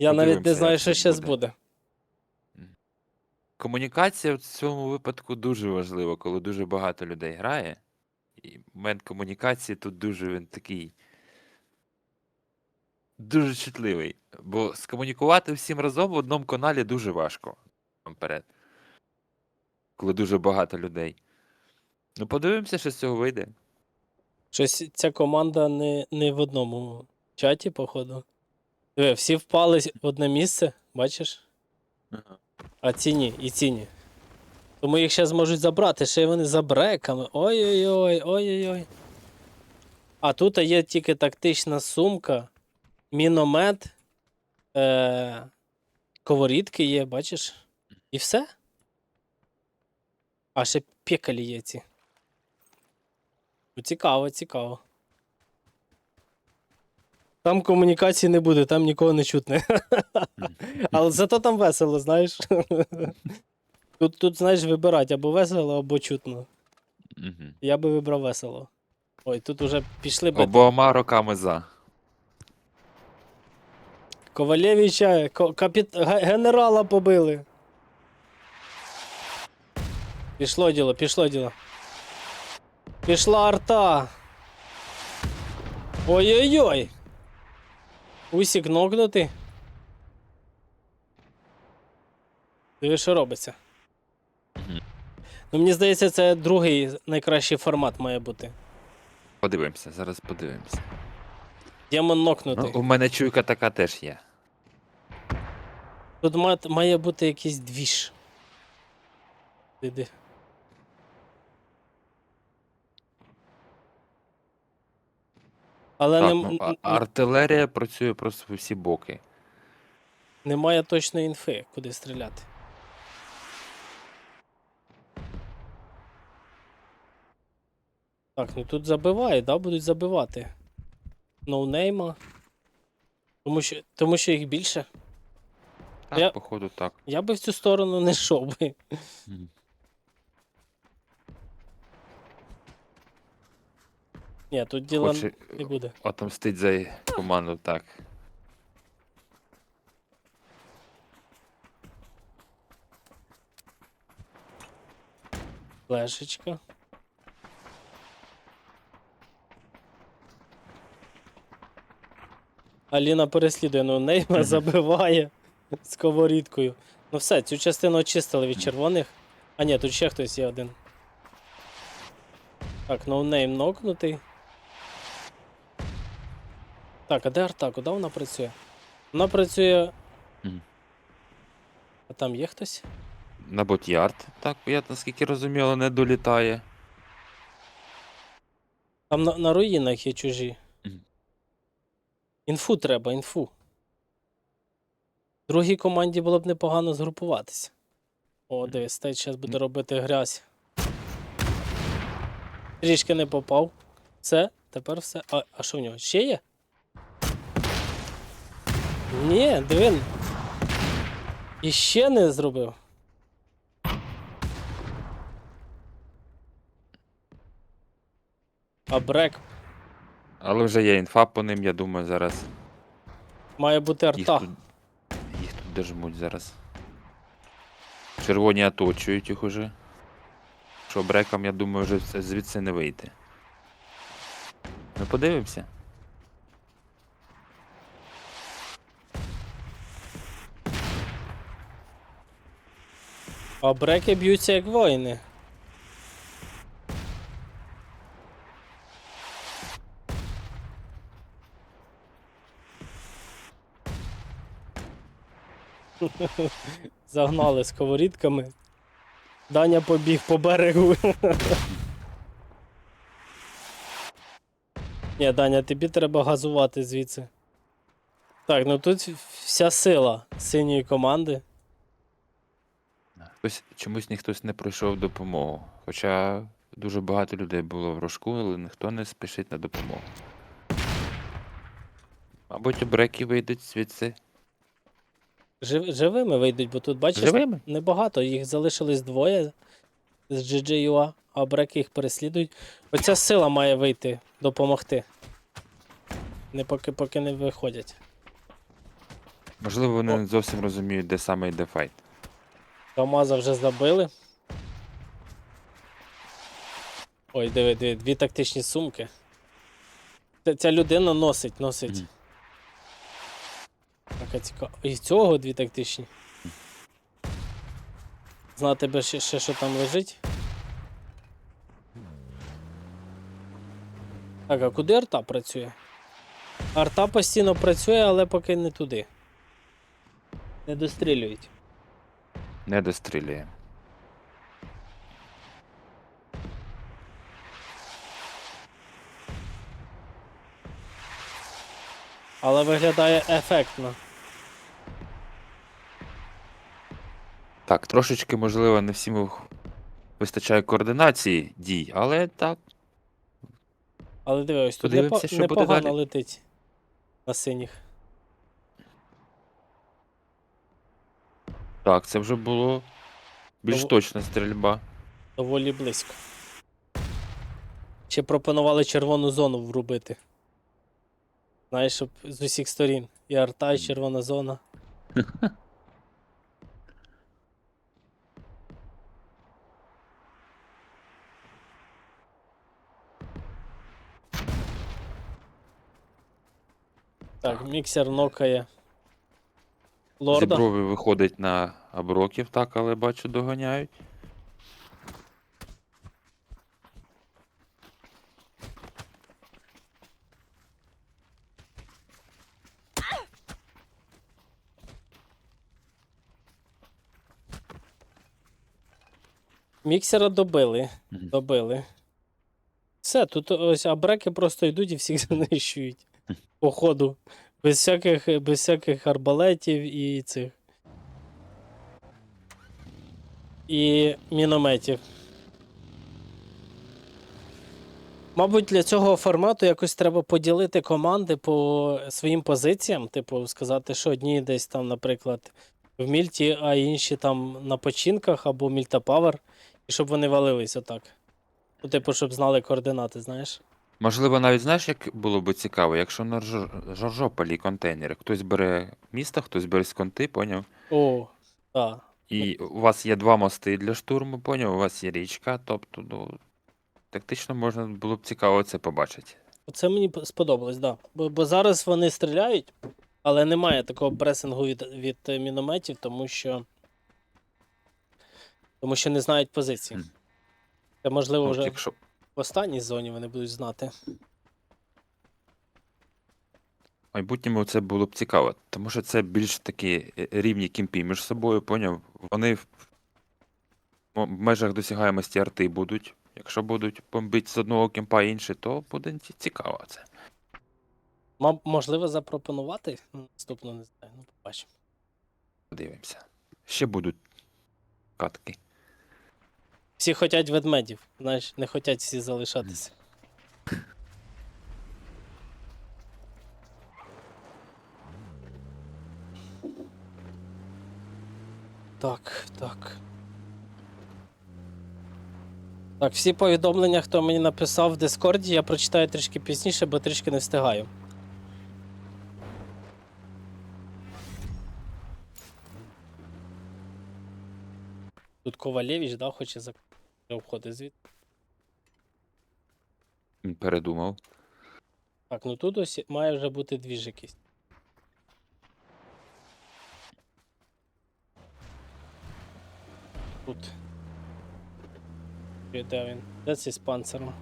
Я навіть не Подивимося, знаю, як що зараз буде. буде. Комунікація в цьому випадку дуже важлива, коли дуже багато людей грає. І момент комунікації тут дуже він такий. Дуже чутливий. Бо скомунікувати всім разом в одному каналі дуже важко. Вперед. Коли дуже багато людей. Ну, подивимося, що з цього вийде. Щось ця команда не, не в одному чаті, походу. Диви, всі впали в одне місце, бачиш? А ці ні, і ці ні. Тому їх ще зможуть забрати, ще й вони за бреками. Ой-ой-ой, ой-ой-ой. А тут є тільки тактична сумка, міномет, е- коворітки є, бачиш? І все? А ще пекалі є ці. Ну, Цікаво, цікаво. Там комунікації не буде, там нікого не чутне. Але зато там весело, знаєш. Тут, тут знаєш, вибирати або весело, або чутно. Я би вибрав весело. Ой, тут уже пішли бити. Обома роками за. Ковалєвича, ко- капіт... ге- генерала побили. Пішло діло, пішло діло. Пішла арта. Ой-ой-ой. Усік нокнути. Диви, що робиться. Ну, мені здається, це другий найкращий формат має бути. Подивимося, зараз подивимося. Демон нокнути. Ну, у мене чуйка така теж є. Тут має бути якийсь двіж. Іди. Але Так, не, ну, а- артилерія працює просто в усі боки. немає точної інфи, куди стріляти. Так, ну тут забивають, да, будуть забивати. Ноунейма. Тому що, тому що їх більше. Так, Я- походу, так. Я би в цю сторону не йшов би. Мгм. Ні, тут діла Хоче не буде. отомстить за команду, так. Флешечка. Аліна переслідує, ну нейма забиває сковорідкою. Ну все, цю частину очистили від червоних. А ні, тут ще хтось є один. Так, ноунейм нокнутий. Так, а де арта? Куди вона працює? Вона працює. Мгм. А там є хтось? На ботярд, так, я наскільки розуміло, не долітає. Там на, на руїнах є чужі. Мгм. Інфу треба, інфу. Другій команді було б непогано згрупуватися. О, дивись, стейт зараз буде робити грязь. Трішки не попав. Все, тепер все. А, а що в нього? Ще є? Ні, дивин. І ще не зробив. А брек Але вже є інфа по ним, я думаю, зараз має бути їх арта. тут, їх тут дожмуть зараз. Червоні оточують їх уже. Що брекам, я думаю, вже звідси не вийти. Ми подивимося. А бреки б'ються як воїни. Загнали сковорідками. Даня побіг по берегу. Ні, Даня, тобі треба газувати звідси. Так, ну тут вся сила синьої команди. Хтось, чомусь ніхтось не пройшов допомогу. Хоча дуже багато людей було в рожку, але ніхто не спішить на допомогу. Мабуть, бреки вийдуть звідси. Жив, живими вийдуть, бо тут, бачиш, Живими? небагато. Їх залишилось двоє з GGUA, а бреки їх переслідують. Оця сила має вийти, допомогти. Не поки, поки не виходять. Можливо, вони О. не зовсім розуміють, де саме йде файт. Камаза вже забили. Ой, диви, диви, дві тактичні сумки. Ця, ця людина носить, носить. Мгм. Така цікава. І цього дві тактичні. Знати би ще, ще що там лежить. Так, а куди арта працює? Арта постійно працює, але поки не туди. Не дострілюють. Не дострілює. Але виглядає ефектно. Так, трошечки, можливо, не всім вистачає координації дій, але так. Але диви, ось тут непогано летить на синіх. Так, це вже було більш Того- точна стрільба. Доволі близько. Ще пропонували червону зону врубити. Знаєш, щоб з усіх сторін. І арта, і червона зона. Так, міксер нокає. Лорда. Зібровий виходить на оброків, так, але бачу, доганяють. Міксера добили. Добили. Все, тут ось абреки просто йдуть і всіх знищують. По ходу. Без всяких, без всяких арбалетів і цих. І мінометів. Мабуть, для цього формату якось треба поділити команди по своїм позиціям. Типу, сказати, що одні десь там, наприклад, в мільті, а інші там на починках або мільта павер, і щоб вони валились отак. Ну, типу, щоб знали координати, знаєш. Можливо, навіть знаєш, як було б цікаво, якщо на Жор- Жоржополі контейнери. Хтось бере місто, хтось бере з конти, поняв? О, так. І у вас є два мости для штурму, поняв? У вас є річка, тобто, ну, тактично можна було б цікаво це побачити. Це мені п- сподобалось, так. Да. Бо, бо зараз вони стріляють, але немає такого пресингу від, від е, мінометів, тому що. Тому що не знають позиції. Мгм. Це можливо Ну, вже якщо... в останній зоні вони будуть знати. В майбутньому це було б цікаво, тому що це більш такі е, рівні кімпі між собою, поняв? Вони в межах досягаємості арти будуть. Якщо будуть бомбити з одного кімпа інший, то буде цікаво це. Мав, можливо, запропонувати Ну, наступну, не знаю. Ну, побачимо. Подивимося. Ще будуть катки. Всі хочуть ведмедів, знаєш, не хочуть всі залишатися. Так, так. Так, всі повідомлення, хто мені написав в Дискорді, я прочитаю трішки пізніше, бо трішки не встигаю. Тут Ковалєвич, да, хоче за входить звідти. Передумав. Так, ну тут ось має вже бути двіж якийсь. Тут. Де він? Де це з панциром?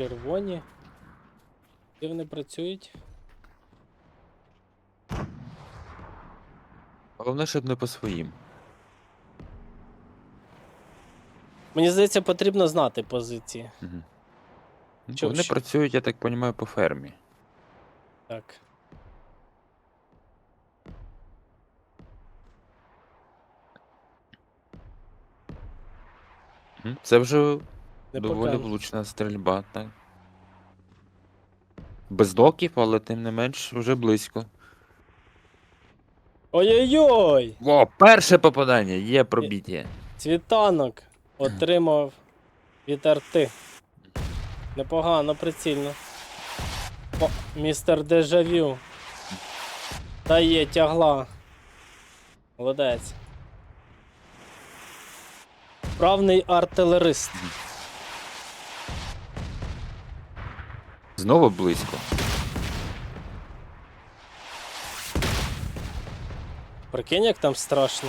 Червоні. Де вони працюють? Головне, щоб не по своїм. Мені здається, потрібно знати позиції. Угу. Чо- Вони що- працюють, я так розумію, по фермі. Так. М, Це вже доволі Непогано. влучна стрільба, так. Без доків, але тим не менш вже близько. Ой-ой-ой! Во, перше попадання, є пробіття. Цвітанок отримав від арти. Непогано, прицільно. О, містер Дежавю. Дає тягла. Молодець. Правний артилерист. Знову близько. Прикинь, як там страшно.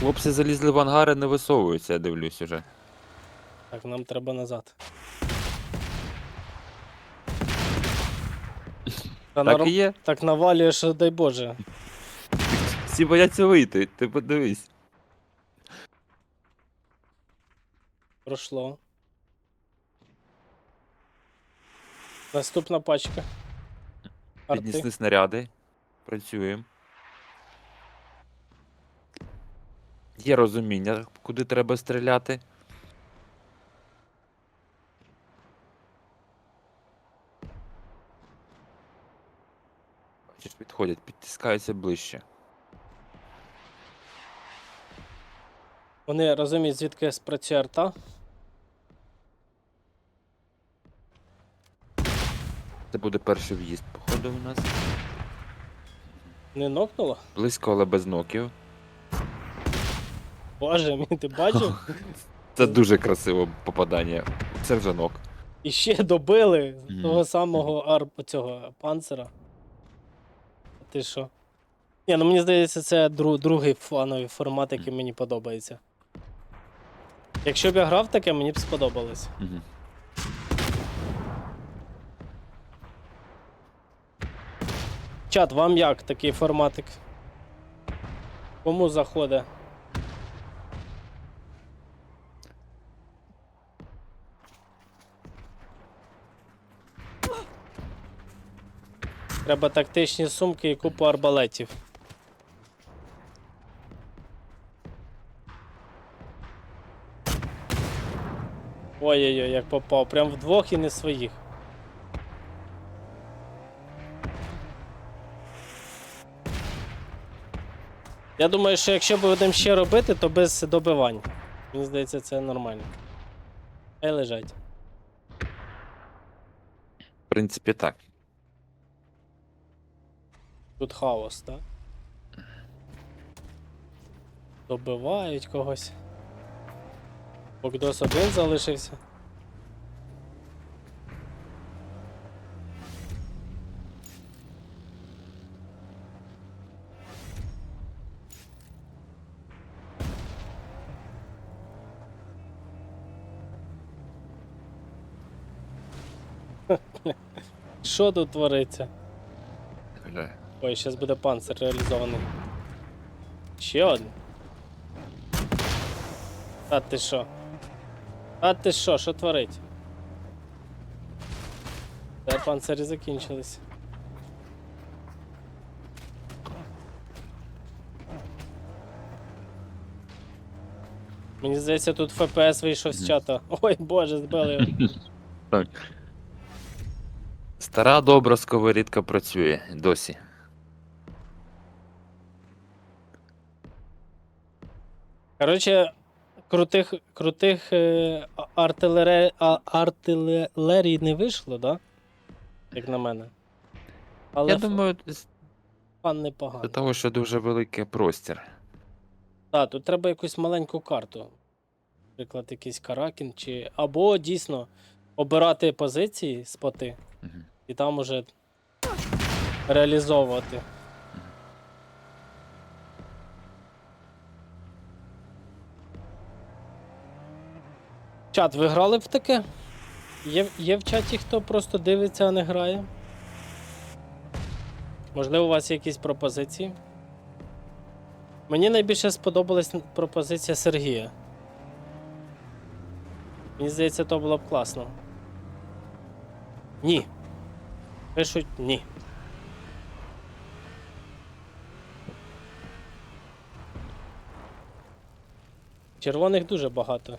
Хлопці залізли в ангари, не висовуються, я дивлюсь уже. Так, нам треба назад. Та Так і є. так навалює, що дай Боже. Всі бояться вийти, ти подивись. Пройшло. Наступна пачка. Арти. Піднесли снаряди. Працюємо. Є розуміння, куди треба стріляти. Бачиш, підходять, підтискаються ближче. Вони розуміють, звідки спрацює арта. Це буде перший в'їзд, походу, у нас. Не нокнуло? Близько, але без ноків. Боже мій, ти бачив? Це дуже красиве попадання. Це вже нок. І ще добили Мгм. того самого арп цього панцера. Ти що? Ні, ну мені здається, це дру- другий фановий формат, який мені подобається. Якщо б я грав таке, мені б сподобалось. Угу. Чат, вам як такий форматик? Кому заходить? Треба тактичні сумки і купу арбалетів. Ой-ой-ой, як попав. Прям вдвох і не своїх. Я думаю, що якщо будемо ще робити, то без добивань. Мені здається, це нормально. Хай лежать. В принципі, так. Тут хаос, так? Добивають когось. Богдос один залишився. Що тут твориться? Ой, зараз буде панцир реалізований. Ще один. Та ти що? Та ти що, що творить? Та панцири закінчились. Мені здається, тут ФПС вийшов з чата. Ой боже, збили його. Стара добра сковорідка працює досі. Коротше, крутих, крутих е, а- артилерій не вийшло, да? Як на мене. Але Я думаю, з фан непоганий. того, що дуже великий простір. Так, тут треба якусь маленьку карту. Наприклад, якийсь каракін, чи. Або дійсно обирати позиції, споти, Мгм. І там уже реалізовувати. Чат, ви грали в таке? Є, є в чаті, хто просто дивиться, а не грає? Можливо, у вас є якісь пропозиції? Мені найбільше сподобалась пропозиція Сергія. Мені здається, то було б класно. Ні. Пишуть ні. Червоних дуже багато.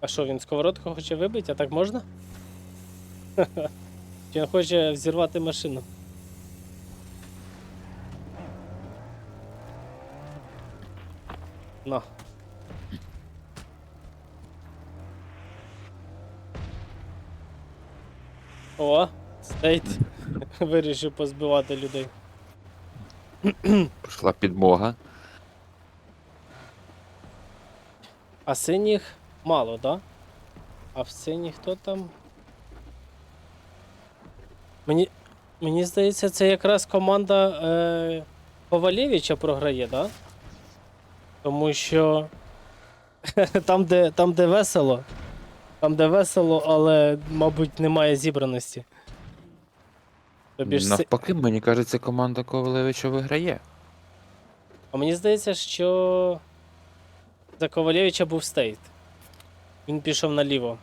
А що, він сковородку хоче вибити, а так можна? Чи він хоче взірвати машину? На. О! Стейт вирішив позбивати людей. Прийшла підмога. А синіх мало, да? А в синіх хто там? Мені, мені здається, це якраз команда е, Ковалєвича програє, да? Тому що там, де, там, де весело, там, де весело, але, мабуть, немає зібраності. Тобі ж си- Навпаки, мені кажеться, команда Ковалевича виграє. А мені здається, що за Ковалєвича був стейт. Він пішов наліво.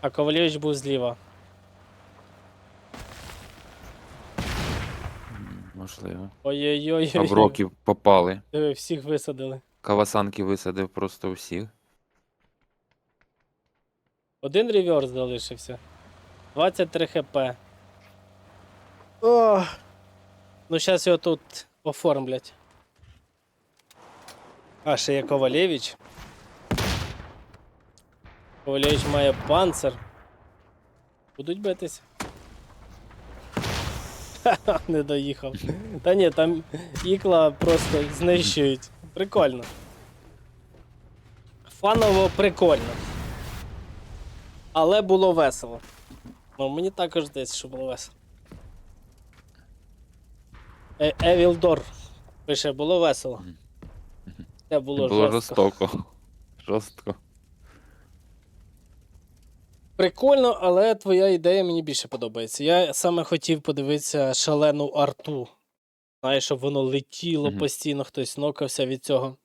А Ковалєвич був зліва. М, Можливо. Ой-ой-ой. Авроків попали. Диви, Всіх висадили. Кавасанки висадив просто всіх. Один реверс залишився. 23 хп. О! Ну, зараз його тут оформлять. А, ще є Ковалєвич. Ковалєвич має панцир. Будуть битися. Ха-ха, не доїхав. Та ні, там ікла просто знищують. Прикольно. Фаново прикольно. Але було весело. Ну, мені також здається, що було весело. Е- Евілдор пише, було весело. Це було, Було жорстко. жорстоко. Жорстко. Прикольно, але твоя ідея мені більше подобається. Я саме хотів подивитися шалену арту. Знаєш, щоб воно летіло постійно, хтось нокався від цього.